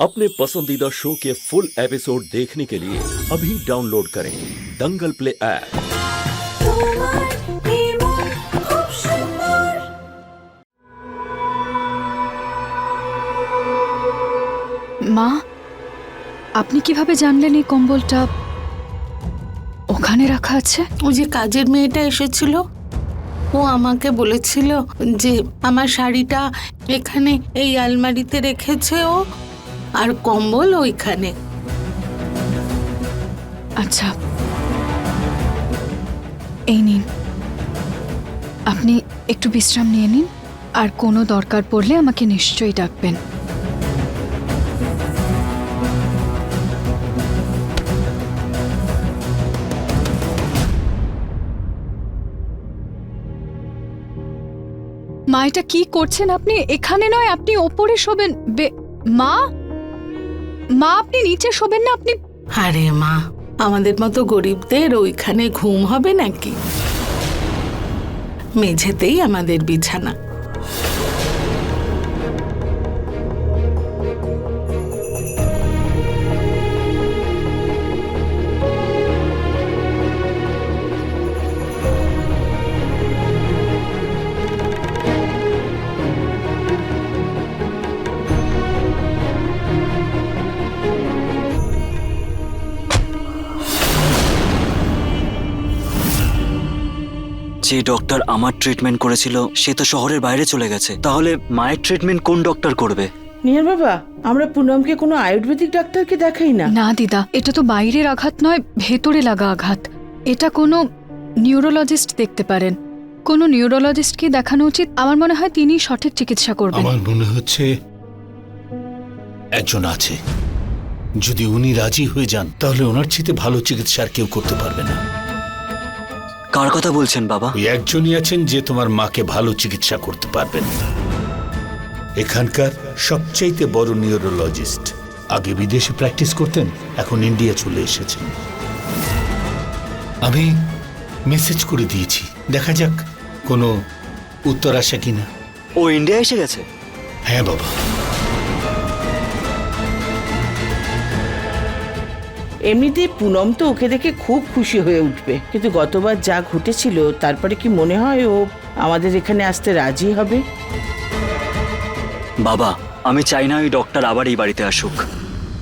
अपने पसंदीदा शो के फुल एपिसोड देखने के लिए अभी डाउनलोड करें दंगल प्ले ऐप তোমার নির্মল খুব সুন্দর মা আপনি কিভাবে জানলেন এই কম্বলটা ওখানে রাখা আছে ওই যে কাজের মেয়েটা এসেছিল ও আমাকে বলেছিল যে আমার শাড়িটা এখানে এই আলমারিতে রেখেছে ও আর কম্বল ওইখানে। আচ্ছা। এই নিন। আপনি একটু বিশ্রাম নিয়ে নিন, আর কোনো দরকার পড়লে আমাকে নিশ্চয়ই ডাকবেন। মা, এটা কি করছেন আপনি? এখানে নয়, আপনি ওপরে শোবেন। মা? মা, আপনি নিচে শোবেন না, আপনি আরে মা, আমাদের মতো গরিবদের ওইখানে ঘুম হবে নাকি? মেঝেতেই আমাদের বিছানা। যে ডক্টর আমার ট্রিটমেন্ট করেছিল সে তো শহরের বাইরে চলে গেছে। তাহলে মায়ের ট্রিটমেন্ট কোন ডক্টর করবে? নিয়ার বাবা আমরা পুনমকে কোনো আয়ুর্বেদিক ডাক্তারকে দেখাই না। না দিদা এটা তো বাইরের আঘাত নয় ভেতরে লাগা আঘাত। এটা কোনো নিউরোলজিস্ট দেখতে পারেন। কোনো নিউরোলজিস্টকে দেখানো উচিত আমার মনে হয় তিনি সঠিক চিকিৎসা করবেন। আমার মনে হচ্ছে একজন আছে। যদি উনি রাজি হয়ে যান তাহলে ওনার চেয়ে ভালো চিকিৎসা আর কেউ করতে পারবে না। কার কথা বলছেন বাবা? ওই একজনই আছেন যে তোমার মাকে ভালো চিকিৎসা করতে পারবেন এখানকার সবচাইতে বড় নিউরোলজিস্ট। আগে বিদেশে প্র্যাকটিস করতেন এখন ইন্ডিয়া চলে এসেছেন। আমি মেসেজ করে দিয়েছি দেখা যাক কোনো উত্তর আসে কিনা। ও ইন্ডিয়া এসে গেছে? হ্যাঁ বাবা। এমনিতেই পুনম তো ওকে দেখে খুব খুশি হয়ে উঠবে। কিন্তু গতবার যা ঘটেছিল তারপরে কি মনে হয় ও আমাদের এখানে আসতে রাজি হবে? বাবা আমি চাই না ওই ডক্টর আবার এই বাড়িতে আসুক।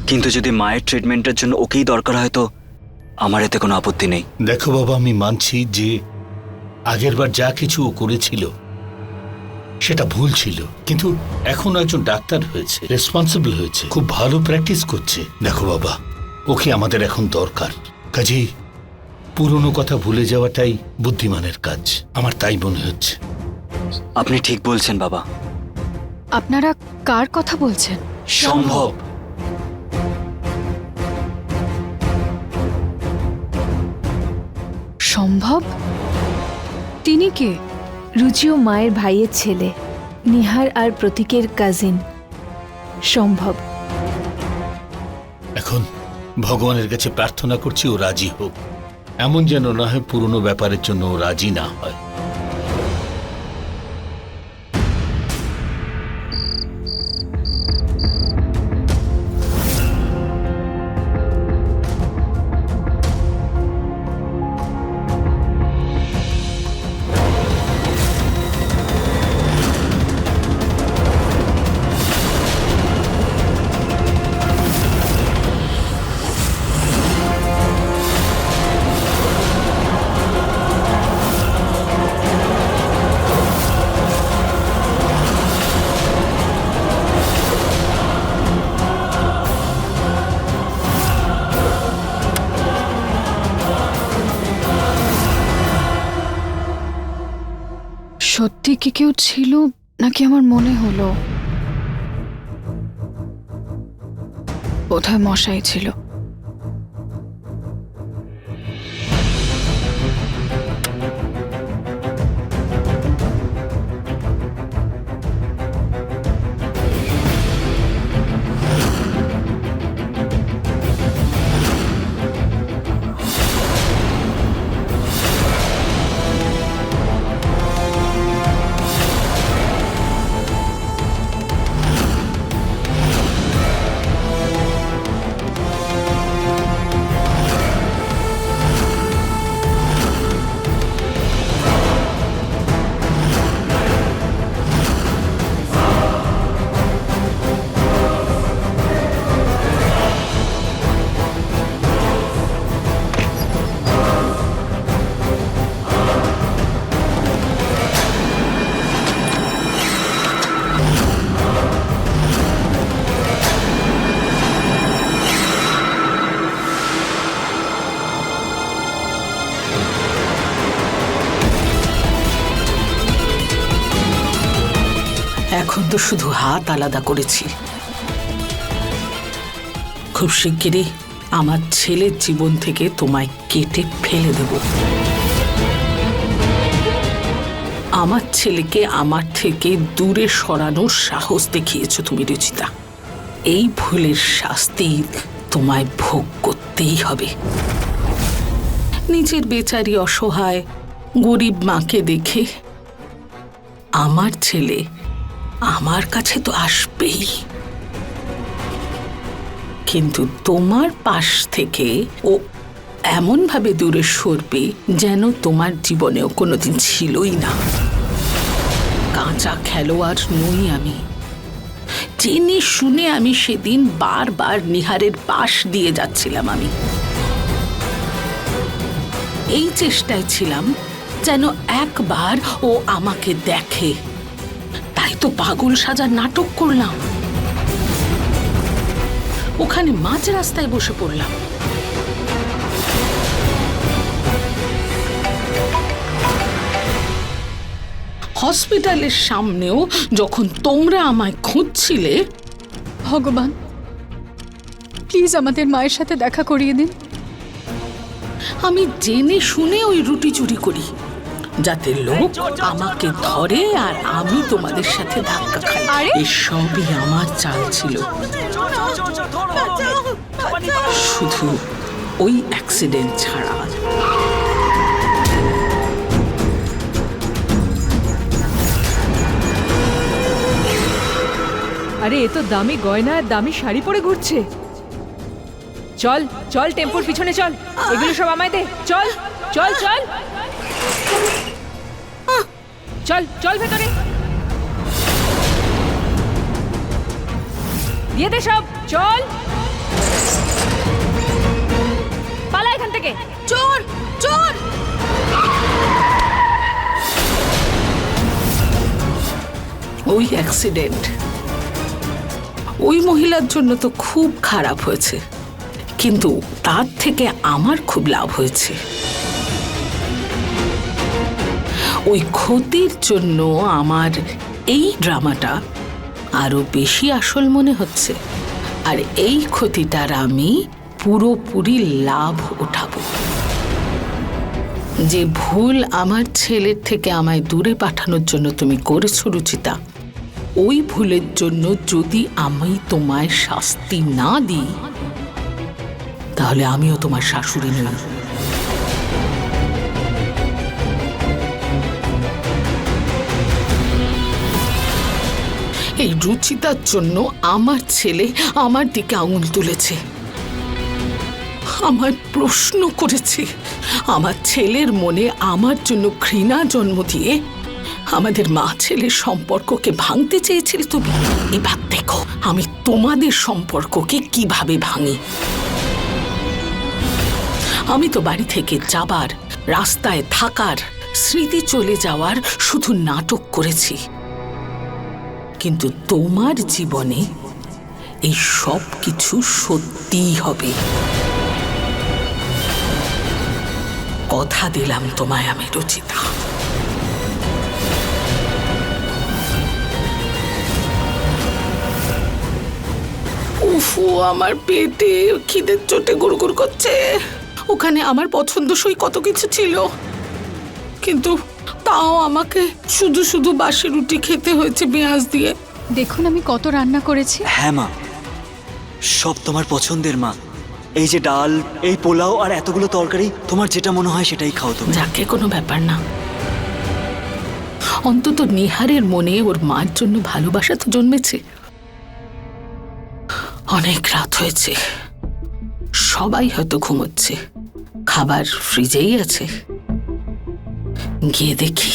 কিন্তু যদি মায়ের ট্রিটমেন্টের জন্য ওকেই দরকার হয় তো আমার এতে কোনো আপত্তি নেই। দেখো বাবা আমি মানছি যে আগেরবার যা কিছু ও করেছিল সেটা ভুল ছিল। কিন্তু এখন একজন ডাক্তার হয়েছে রেসপন্সিবল হয়েছে খুব ভালো প্র্যাকটিস করছে। দেখো বাবা ওকে আমাদের এখন দরকার। কাজেই পুরনো কথা ভুলে যাওয়াটাই বুদ্ধিমানের কাজ। আমার তাই মনে হচ্ছে। আপনি ঠিক বলছেন বাবা। আপনারা কার কথা বলছেন? সম্ভব। সম্ভব? তিনি কে? রুচিও মায়ের ভাইয়ের ছেলে নিহার আর প্রতীকের কাজিন সম্ভব। ভগবানের কাছে প্রার্থনা করছি ও রাজি হোক। এমন যেন না হয় পুরনো ব্যাপারের জন্য ও রাজি না হয়। সত্যি কি কেউ ছিল নাকি আমার মনে হলো? বোধহয় মশাই ছিল। তো শুধু হাত আলাদা করেছি। খুব শিগগিরই আমার ছেলের জীবন থেকে তোমায় কেটে ফেলে দেব। আমার ছেলেকে আমার থেকে দূরে সরানোর সাহস দেখিয়েছ তুমি, রুচিতা। এই ভুলের শাস্তি তোমায় ভোগ করতেই হবে। নিজের বেচারি অসহায়, গরিব মাকে দেখে আমার ছেলে আমার কাছে তো আসবেই। কিন্তু তোমার পাশ থেকে ও এমনভাবে দূরে সরবে যেন তোমার জীবনেও কোনোদিন ছিলই না। কাঁচা খেলোয়াড় নই আমি। জেনে শুনে আমি সেদিন বারবার নিহারের পাশ দিয়ে যাচ্ছিলাম আমি। এই চেষ্টায় ছিলাম যেন একবার ও আমাকে দেখে। তাই তো পাগল সাজার নাটক করলাম। ওখানে মাঝ রাস্তায় বসে পড়লাম। হসপিটালের সামনেও যখন তোমরা আমায় খুঁজছিলে ভগবান প্লিজ আমাদের মায়ের সাথে দেখা করিয়ে দিন। আমি জেনে শুনে ওই রুটি চুরি করি। যাতে লোক আমাকে ধরে আর আমি তোমাদের সাথে ধাক্কা খাই? এসবই আমার চাল ছিল। শুধু ওই অ্যাক্সিডেন্ট ছাড়া আরে এ তো দামি গয়না আর দামি শাড়ি পরে ঘুরছে। চল চল টেম্পোর পিছনে চল। এগুলো সব আমায় দে। চল চল চল। চল চল ভেতরে। দিয়ে দে সব, চল। পালা এখান থেকে। চোর চোর। ওই অ্যাক্সিডেন্ট ওই মহিলার জন্য তো খুব খারাপ হয়েছে। কিন্তু তার থেকে আমার খুব লাভ হয়েছে। ওই ক্ষতির জন্য আমার এই ড্রামাটা আরও বেশি আসল মনে হচ্ছে। আর এই ক্ষতিটার আমি পুরোপুরি লাভ উঠাবো। যে ভুল আমার ছেলের থেকে আমায় দূরে পাঠানোর জন্য তুমি করেছ, রুচিতা, ওই ভুলের জন্য যদি আমি তোমায় শাস্তি না দিই, তাহলে আমিও তোমার শাশুড়ি নই। এই রুচিতার জন্য আমার ছেলে আমার দিকে আঙুল তুলেছে। আমার প্রশ্ন করেছে, আমার ছেলের মনে আমার জন্য ঘৃণা জন্ম দিয়ে আমাদের মা ছেলের সম্পর্ককে ভাঙতে চেয়েছিলে তুমি? এবার দেখো, আমি তোমাদের সম্পর্ককে কীভাবে ভাঙি। আমি তো বাড়ি থেকে যাবার, রাস্তায় থাকার, স্মৃতি চলে যাওয়ার শুধু নাটক করেছি। কিন্তু তোমার জীবনে এই সব কিছু সত্যিই হবে। কথা দিলাম তোমায় আমি, রুচিতা। উফু, আমার পেটে খিদের চোটে গুড়গুড় করছে। ওখানে আমার পছন্দসই কত কিছু ছিল। কিন্তু তাও আমাকে শুধু শুধু বাসি রুটি খেতে হয়েছে পেঁয়াজ দিয়ে। দেখুন আমি কত রান্না করেছি। হ্যাঁ মা সব তোমার পছন্দের মা। এই যে ডাল এই পোলাও আর এতগুলো তরকারি তোমার যেটা মনে হয় সেটাই খাও তুমি। যাকে কোনো ব্যাপার না। অন্তত নিহারের মনে ওর মার জন্য ভালোবাসা তো জন্মেছে। অনেক রাত হয়েছে। সবাই হয়তো ঘুমোচ্ছে। খাবার ফ্রিজেই আছে। গিয়ে দেখি